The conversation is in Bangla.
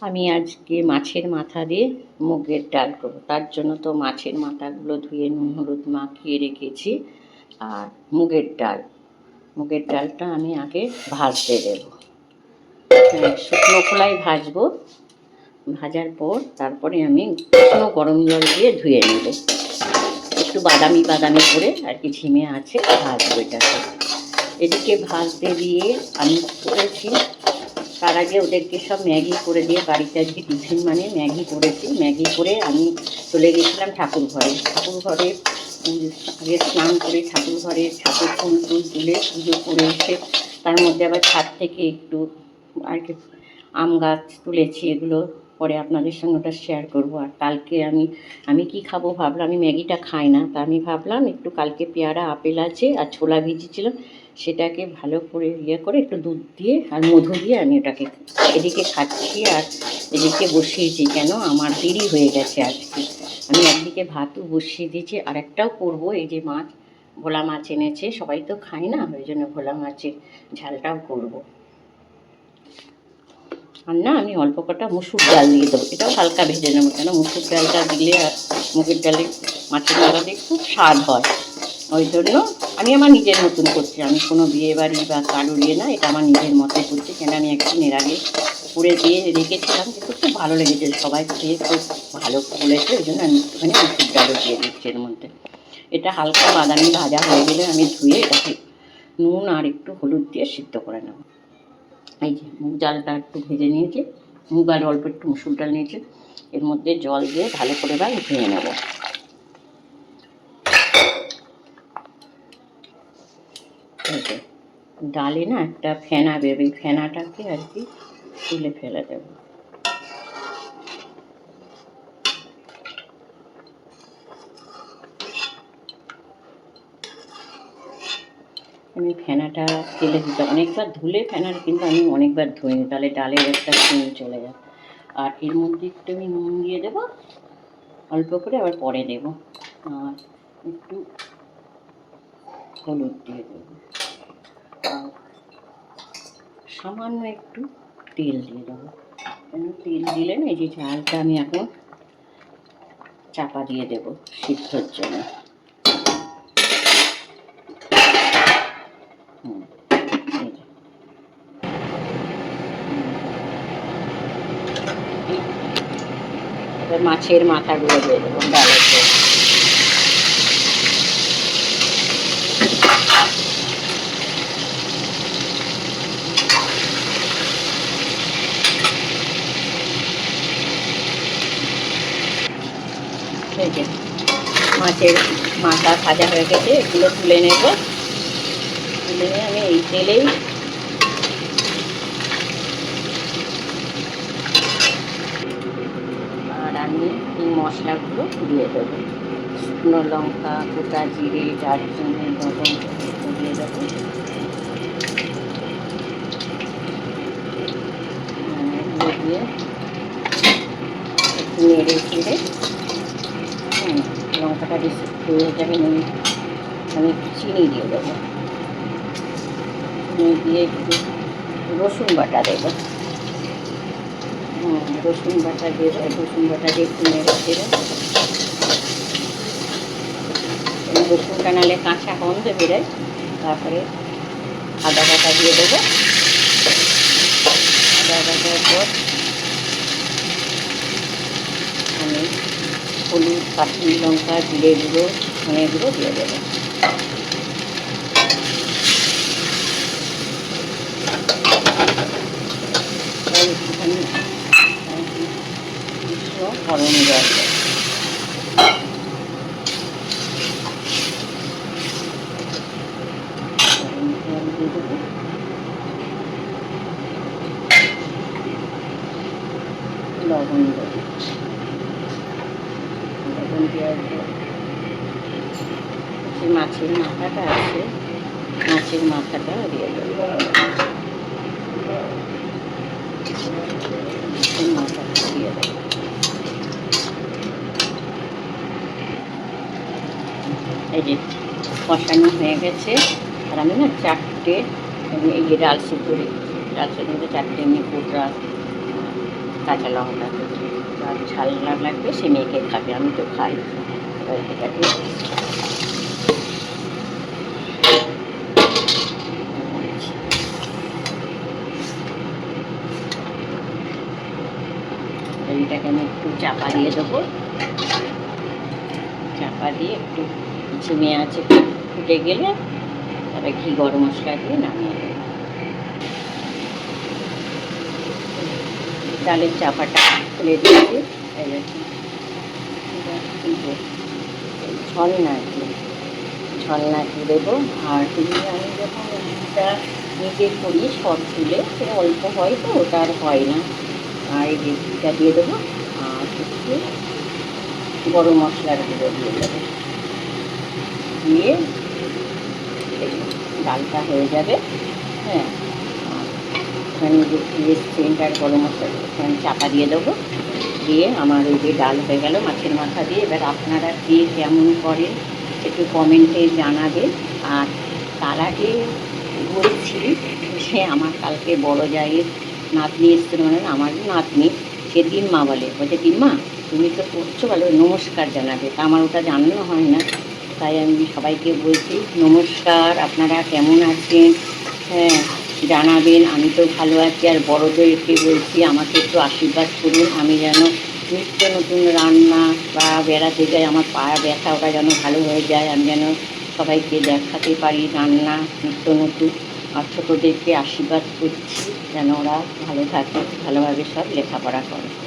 আমি আজকে মাছের মাথা দিয়ে মুগের ডাল করব। তার জন্য তো মাছের মাথাগুলো ধুয়ে নুন হলুদ মাখিয়ে রেখেছি। আর মুগের ডাল। মুগের ডালটা আমি আগে ভাজতে দেবো। হ্যাঁ, শুকনো খোলায় ভাজবো। ভাজার পর তারপরে আমি শুকনো গরম জল দিয়ে ধুয়ে নেব। একটু বাদামি বাদামি করে আর কি ঝিমে আছে ভাজবো এটাকে। এদিকে ভাজতে দিয়ে আমি করেছি তার আগে ওদেরকে সব ম্যাগি করে দিয়ে বাড়িতে আজকে টিফিন মানে ম্যাগি করেছি। ম্যাগি করে আমি চলে গেছিলাম ঠাকুর ঘরে। ঠাকুর ঘরে আগে স্নান করে ঠাকুর ঘরে ঠাকুর ফুল টুল তুলে পুজো করে এসে তার মধ্যে আবার ছাদ থেকে একটু আর কি আম গাছ তুলেছি, এগুলো পরে আপনাদের সঙ্গে ওটা শেয়ার করব। আর কালকে আমি আমি কি খাব ভাবলাম, আমি ম্যাগিটা খাই না। তা আমি ভাবলাম একটু কালকে পেয়ারা, আপেল আছে আর ছোলা ভিজিয়েছিলাম সেটাকে ভালো করে ইয়ে করে একটু দুধ দিয়ে আর মধু দিয়ে আমি ওটাকে এদিকে খাচ্ছি আর এদিকে বসিয়েছি। কেন? আমার দেরি হয়ে গেছে আজকে। আমি একদিকে ভাতও বসিয়ে দিয়েছি আর একটাও করব। এই যে মাছ, ভোলা মাছ এনেছে, সবাই তো খায় না, ওই জন্য ভোলা মাছের ঝালটাও করব। আর না, আমি অল্প কটা মুসুর ডাল দিয়ে দেবো। এটাও হালকা ভেজে নেব। কেন? মুসুর ডালটা দিলে আর মুগের ডালে মাছের ডালা খুব স্বাদ হয়। ওই জন্য আমি আমার নিজের মতন করছি। আমি কোনো বিয়ে বাড়ি বা কারোর ইয়ে না, এটা আমার নিজের মতো করছি। কেন আমি একদিন এর আগে করে দিয়ে রেখেছিলাম, কিন্তু খুব ভালো লেগেছে। সবাই খেয়ে খুব ভালো বলেছে ওই জন্য আমি একটুখানি মুসুর ডালও দিয়ে দিচ্ছি এর মধ্যে। এটা হালকা বাদামি ভাজা হয়ে গেলে আমি ধুয়ে এটাকে নুন আর একটু হলুদ দিয়ে সিদ্ধ করে নেব। এই যে মুগ ডালটা একটু ভেজে নিয়েছি, মুগ আর অল্প একটু মুসুর ডাল নিয়েছি। এর মধ্যে জল দিয়ে ভালো করে এবার ধুয়ে নেব। ডালে না একটা ফেনা বেরোবে ফেনাটাকে আর কি তুলে ফেলে দেবো। আমি ফেনাটা তেলে দিতে, অনেকবার ধুলে ফেনার কিন্তু আমি অনেকবার ধুইনি, তাহলে ডালের একটা স্মেল চলে যায় আর এর মধ্যে একটু আমি নুন দিয়ে দেবো, অল্প করে আবার পরে দেবো। আর একটু হলুদ দিয়ে দেবো। সামান্য একটু তেল দিয়ে দেবো। কেন তেল দিলে না এই যে ঝালটা আমি এখন চাপা দিয়ে দেবো সিদ্ধর জন্য। মাছের মাথাগুলো দিয়ে দেবো, ডালের এই যে মাছের মাথা ভাজা হয়ে গেছে, এগুলো তুলে নেব। তুলে নিয়ে আমি এই তেলেই আর আমি এই মশলাগুলো দিয়ে দেবো। শুকনো লঙ্কা, গোটা জিরে, দারচিনি এগুলো দিয়ে দেবো। দিয়ে নেড়ে চেড়ে বেশি হয়ে যাবে নুন আমি চিনি দিয়ে দেবো। চিনি দিয়ে একটু রসুন বাটা দেবো। হুম, রসুন বাটা দিয়ে রসুন বাটা দিয়ে একটু নেড়ে চেড়ে। এই রসুনটা নালে কাঁচা গন্ধ বেরোয় তারপরে আদা বাটা দিয়ে দেবো। আদা বাটার পর আমি হলুদ, কাশ্মীরি লঙ্কা, জিরে গুঁড়ো ধনে গুঁড়ো দিয়ে দেবো এবার একটুখানি আর কি উষ্ণ গরম জল দেবো। গরম জল দিয়ে দেবো। লবণ দেবো লবণ দেওয়ার পর মাছের মাথাটা আছে। মাছের মাথাটা দিয়ে দেবো মাথাটা দিয়ে এই যে কষানো হয়ে গেছে। আর আমি না চারটে এই যে ডাল সিদ্ধ রেখেছি ডাল সিদ্ধ চারটে এমনি কোটরা কাঁচা লঙ্কা আর ঝাল না লাগবে, সে মেখে খাবে, আমি তো খাই। এটাকে এইটাকে আমি একটু চাপা দিয়ে দেবো। চাপা দিয়ে একটু ঝিমে আছে ফুটে গেলে তবে ঘি গরম মশলা দিয়ে নামিয়ে দেবো। ডালের চাপাটা খুলে দিয়েছি। একটু ছলনা একটু দেবো। আর তুমি আমি যখন এটা নিজে করি, সব তুলে, সেটা অল্প হয় তো, ওটা আর হয় না। আর এই ঘিটা দিয়ে দেবো, আর একটু গরম মশলার গুঁড়ো দিয়ে দেবো। দিয়ে ডালটা হয়ে যাবে। হ্যাঁ পেঁয়াজ আর গরম মশলা ওখানে চাপা দিয়ে দেবো। দিয়ে আমার ওই যে ডাল হয়ে গেল, মাছের মাথা দিয়ে। এবার আপনারা কে কেমন করেন একটু কমেন্টে জানাবেন। আর তার আগে বলছি সে আমার কালকে বড় জায়ের নাতনি এসছিল মানে আমার নাতনি, সে দিনমা বলে। বলছে দিনমা তুমি তো করছ বলে নমস্কার জানাবে। তা আমার ওটা জানানো হয় না। তাই আমি সবাইকে বলছি, নমস্কার, আপনারা কেমন আছেন? হ্যাঁ জানাবেন, আমি তো ভালো আছি আর বড়দেরকে বলছি, আমাকে একটু আশীর্বাদ করুন, আমি যেন নিত্য নতুন রান্না বা বেড়াতে যাই, আমার পা ব্যথা, ওটা যেন ভালো হয়ে যায়, আমি যেন সবাইকে দেখাতে পারি রান্না, নিত্য নতুন। আর ছোটোদেরকে আশীর্বাদ করছি, যেন ওরা ভালো থাকে ভালোভাবে সব লেখাপড়া করে।